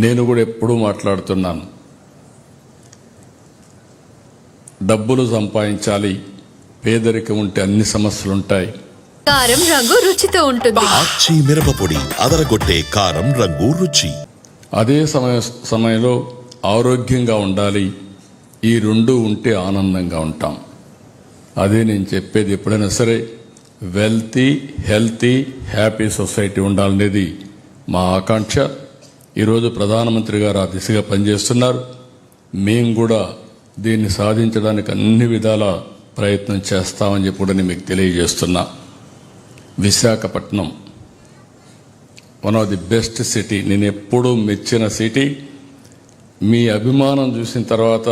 నేను కూడా ఎప్పుడూ మాట్లాడుతున్నాను. డబ్బులు సంపాదించాలి పేదరికం ఉంటే అన్ని సమస్యలు ఉంటాయి. కారం రంగు రుచితో ఉంటుంది. ఆచి మిరపపొడి అదరగొట్టే కారం రంగు రుచి. అదే సమయ సమయంలో ఆరోగ్యంగా ఉండాలి. ఈ రెండు ఉంటే ఆనందంగా ఉంటాం. అదే నేను చెప్పేది ఎప్పుడైనా సరే వెల్తీ హెల్తీ హ్యాపీ సొసైటీ ఉండాలనేది మా ఆకాంక్ష. ఈరోజు ప్రధానమంత్రి గారు ఆ దిశగా పనిచేస్తున్నారు. మేము కూడా దీన్ని సాధించడానికి అన్ని విధాల ప్రయత్నం చేస్తామని చెప్పి కూడా నేను మీకు తెలియజేస్తున్నా. Visakhapatnam one of the best city నేను ఎప్పుడూ మెచ్చిన సిటీ మీ అభిమానం చూసిన తర్వాత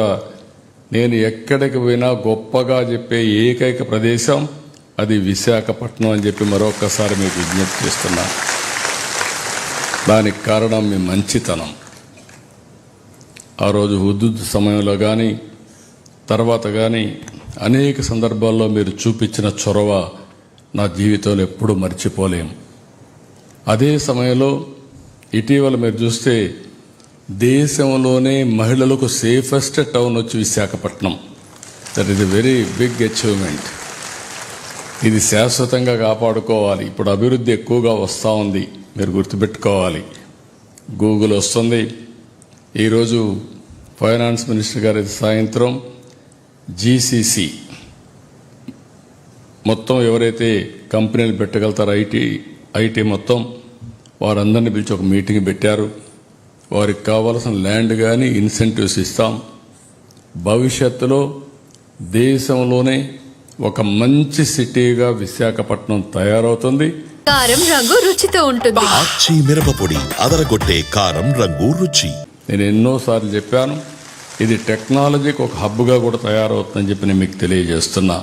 నేను ఎక్కడికి పోయినా గొప్పగా చెప్పే ఏకైక ప్రదేశం అది విశాఖపట్నం అని చెప్పి మరొకసారి మీకు విజ్ఞప్తి చేస్తున్నాను దానికి కారణం మీ మంచితనం. ఆ రోజు హుద్దుద్ సమయంలో కానీ తర్వాత కానీ అనేక సందర్భాల్లో మీరు చూపించిన చొరవ నా జీవితంలో ఎప్పుడూ మర్చిపోలేం. అదే సమయంలో ఇటీవల మీరు చూస్తే దేశంలోనే మహిళలకు సేఫెస్ట్ టౌన్ వచ్చి Visakhapatnam. That is a very big achievement ఇది శాశ్వతంగా కాపాడుకోవాలి. ఇప్పుడు అభివృద్ధి ఎక్కువగా వస్తూ ఉంది. మీరు గుర్తుపెట్టుకోవాలి. గూగుల్ వస్తుంది. ఈరోజు ఫైనాన్స్ మినిస్టర్ గారి సాయంత్రం జీసీసీ మొత్తం ఎవరైతే కంపెనీలు పెట్టగలుగుతారో ఐటీ ఐటీ మొత్తం వారందరిని పిలిచి ఒక మీటింగ్ పెట్టారు. వారికి కావాల్సిన ల్యాండ్ కానీ ఇన్సెంటివ్స్ ఇస్తాం. భవిష్యత్తులో దేశంలోనే ఒక మంచి సిటీగా విశాఖపట్నం తయారవుతుంది. కారం రంగు రుచితో ఉంటుంది. ఆచి మిరపపొడి అదరగొట్టే కారం రంగు రుచి. నేను ఎన్నోసార్లు చెప్పాను ఇది టెక్నాలజీకి ఒక హబ్గా కూడా తయారవుతుందని చెప్పి నేను మీకు తెలియజేస్తున్నా.